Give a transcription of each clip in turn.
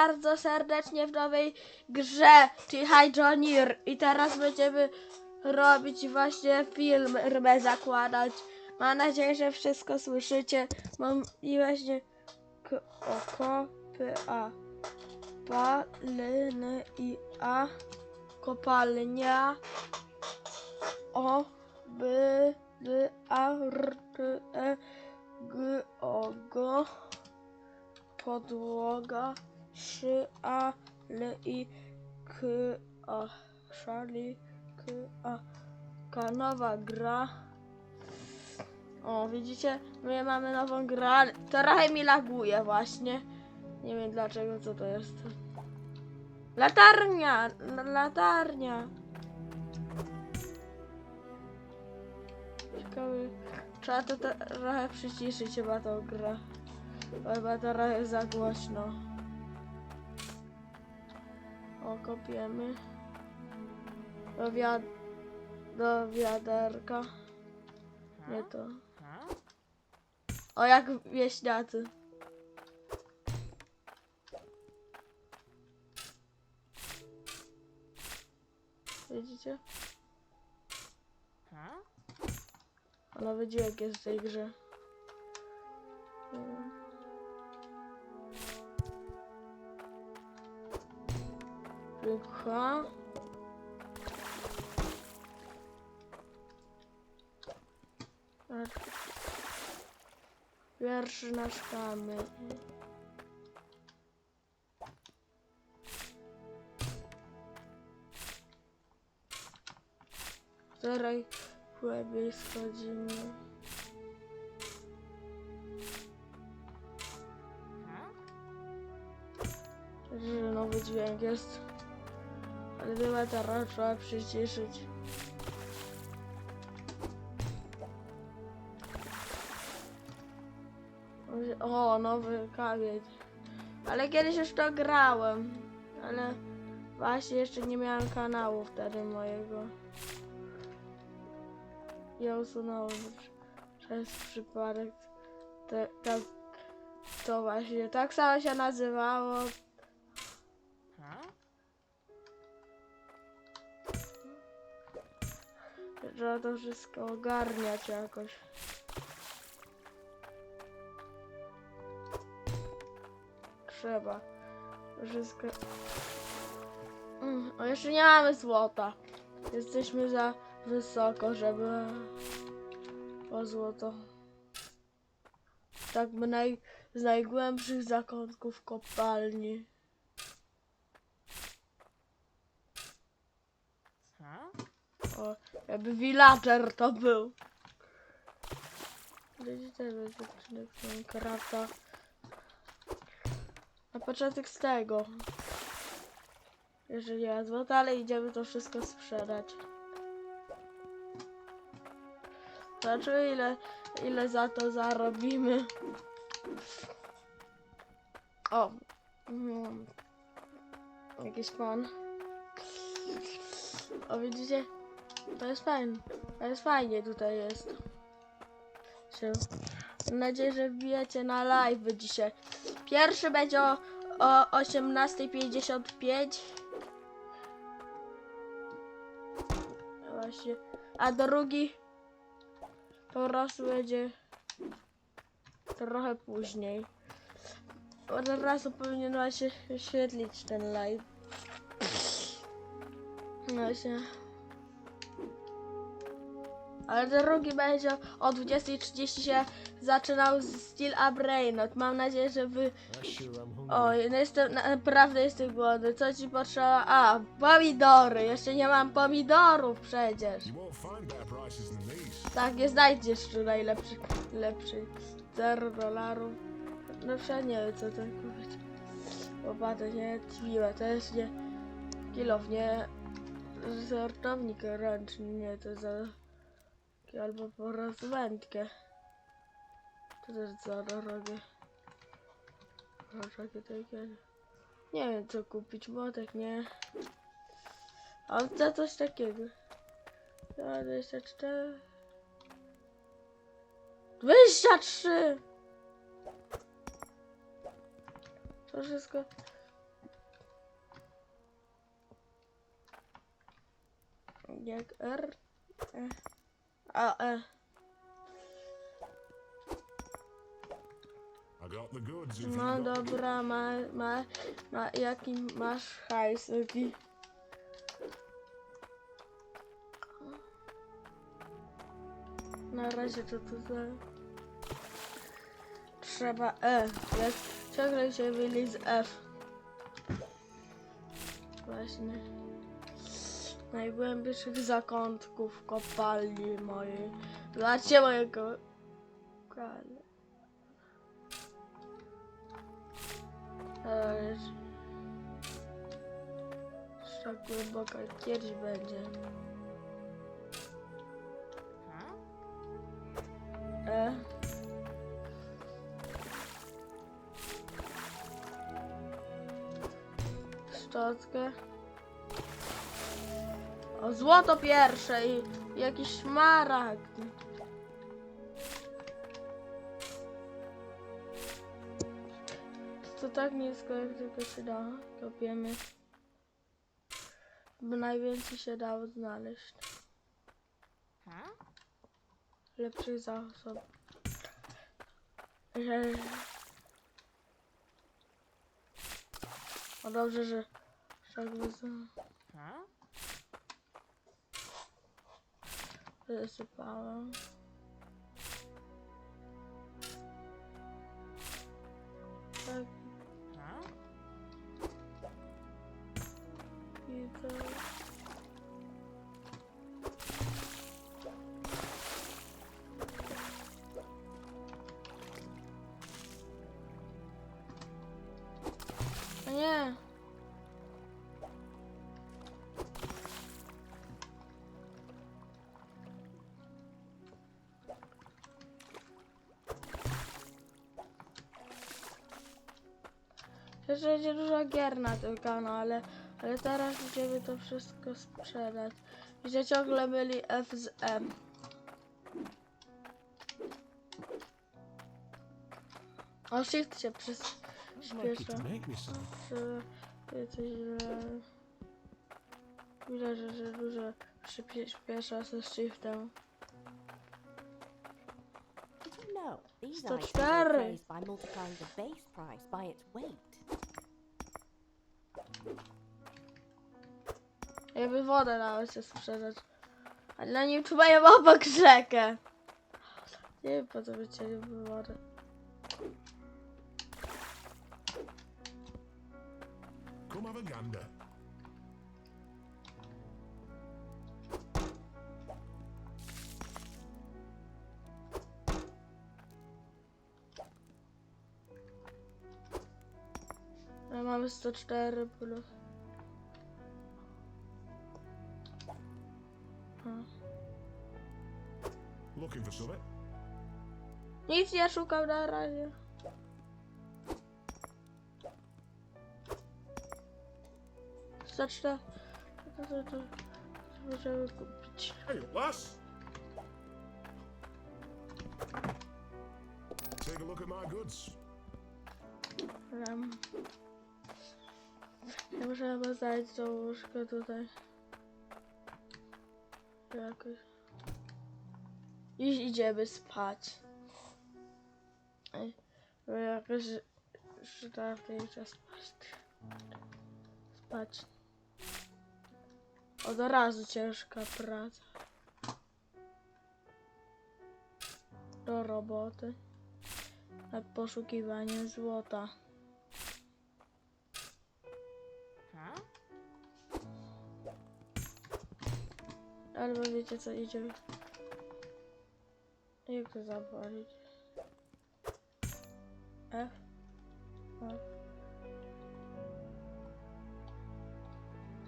bardzo serdecznie w nowej grze, czyli Hydronir. I teraz będziemy robić właśnie film, rybę zakładać. Mam nadzieję, że wszystko słyszycie. Mam i właśnie k o ko p a palny i a kopalnia o b d a r e g o go podłoga szy a l i k a szali k a. Kanowa gra. O widzicie? My mamy nową grę trochę mi laguje właśnie. Nie wiem dlaczego co to jest. Latarnia la- latarnia. Ciekawy trzeba to trochę przyciszyć chyba tą grę. Chyba jest za głośno. O, kopiemy. Do, wiad do wiaderka. Nie to. O, jak wieśniacy. Widzicie? A nowy dźwięk jest w tej grze. Tylko. Pierwszy nasz kamień. Której głębiej schodzimy. Że nowy dźwięk jest. Ale chyba teraz trzeba przyciszyć. O, nowy kamień. Ale kiedyś już to grałem. Ale właśnie jeszcze nie miałem kanału wtedy mojego. Ja usunąłem przez przypadek. Te, tak, to właśnie tak samo się nazywało. Trzeba to wszystko ogarniać jakoś. Trzeba. Wszystko. Mm, O, jeszcze nie mamy złota. Jesteśmy za wysoko, żeby o złoto. Tak by naj, z najgłębszych zakątków kopalni. O, jakby villager to był. Będzie odcinek z Minecrafta. Na początek z tego. Jeżeli ja złota, ale idziemy to wszystko sprzedać. Zobaczymy ile, ile za to zarobimy. O. Mm. Jakiś pan. O widzicie? To jest fajne. To jest fajnie tutaj jest. Się- Mam nadzieję, że wbijecie na live dzisiaj. Pierwszy będzie o, o 18.55. Właśnie. A drugi po prostu będzie trochę później. Od razu powinien właśnie wyświetlić ten live. No Właśnie. Ale drugi będzie o 20.30 się zaczynał z Steel a Brainot. Mam nadzieję, że wy... Oj, no jestem, naprawdę jestem głodny. Co ci potrzeba? A, pomidory. Jeszcze nie mam pomidorów przecież. Tak, nie znajdziesz tu najlepszy, lepszy. 0 dolarów. No przecież nie wiem co to kupić. Łopaty, nie, to jest nie kilof, nie sortownik ręczny, nie, to za wędkę albo po raz wędkę. To też zaraz no, robię. No, Rożaki takie. Nie wiem co kupić, bo młotek nie. Ale za coś takiego. 24. 23! To wszystko. Jak R. E. A, E. No dobra, ma, ma, ma, jaki masz hajs, jaki? Na razie to tutaj. Trzeba E. Jak ciągle się wyli z F. Właśnie. Najgłębszych zakątków kopalni mojej. Znacie mojego. Ale tak głęboka kiedyś będzie. E. Szczotkę. Złoto pierwsze i jakiś szmaragd. To tak nisko jak tylko się da. Kopiemy. By najwięcej się dało znaleźć. Lepszych zasob. Że... O dobrze, że jakby za... Wysypałem. Tak. I to... A nie! Też będzie dużo gier na tym kanale, ale teraz będziemy to wszystko sprzedać. I ciągle byli F z M. O, shift się przyspiesza. Widać, że, że dużo przyspiesza ze shiftem. 104! Jakby wodę nawet się sprzedać. A dla niej tu mają obok rzekę. Nie wiem po co wycięli wodę. Come have a gander. Ale mamy 104 plus. Looking for something? Nic nie szukam na razie. Za cztery. To, to, to, to możemy kupić. Hey, lass! Take a look at my goods. Um, ja muszę chyba zajść do łóżka tutaj. Jakoś. I idziemy spać. Jakoś że tej czas spać. Spać. Od razu ciężka praca. Do roboty. Nad poszukiwaniem złota. Albo wiecie co idzie. Jak to zapalić? F? F.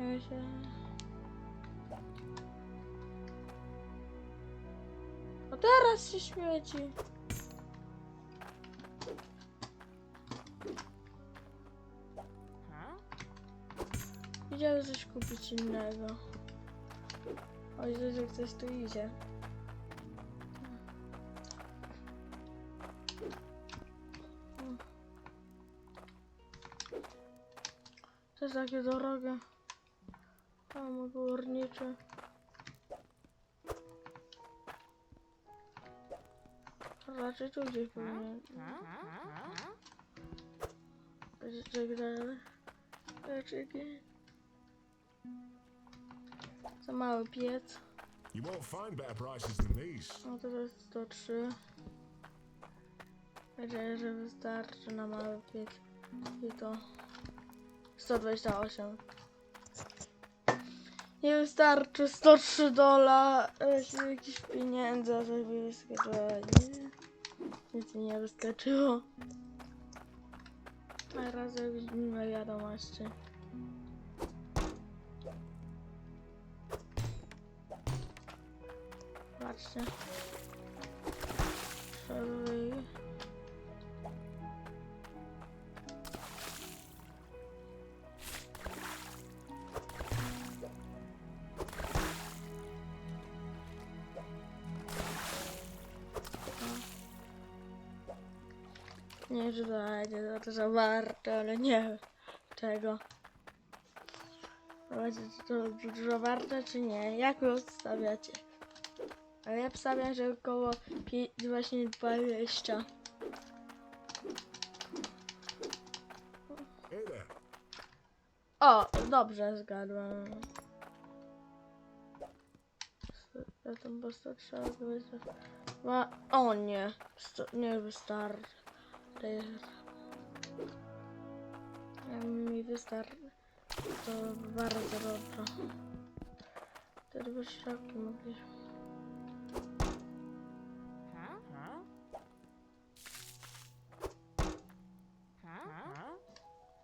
Ja się... O teraz się śmieci. Idziemy coś kupić innego. Oj, że ktoś tu idzie. To jest takie drogie. Tam górnicze. Raczej tu gdzieś powinien. Raczej dalej. Raczej. Za mały piec. You won't find better prices than these. No to jest 103. Myślę, że wystarczy na mały piec i to. 128. Nie wystarczy 103 dola jakichś pieniędzy, a coś by wyskoczyło. Nie. Nic mi nie wyskoczyło. Teraz widzimy wiadomości. Patrzcie. Szerzej. Nie, że to będzie za to za warte, ale nie czego. Będzie to dużo warte, czy nie? Jak wy odstawiacie? Ale ja wstawiam, że około pi- właśnie 20. Hey there. O, dobrze zgadłem. Ja tam po prostu trzeba zrobić. Ma... O nie, nie wystarczy. Jak mi wystarczy, to bardzo dobrze. Wtedy by szafki mogliśmy.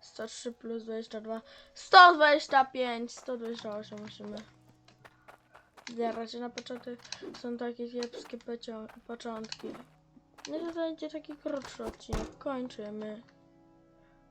Sto trzy plus dwadzieścia dwa. Sto dwadzieścia pięć. Sto dwadzieścia osiem musimy. Zbierać na początek są takie kiepskie początki. Nie to będzie taki krótszy odcinek. Kończymy.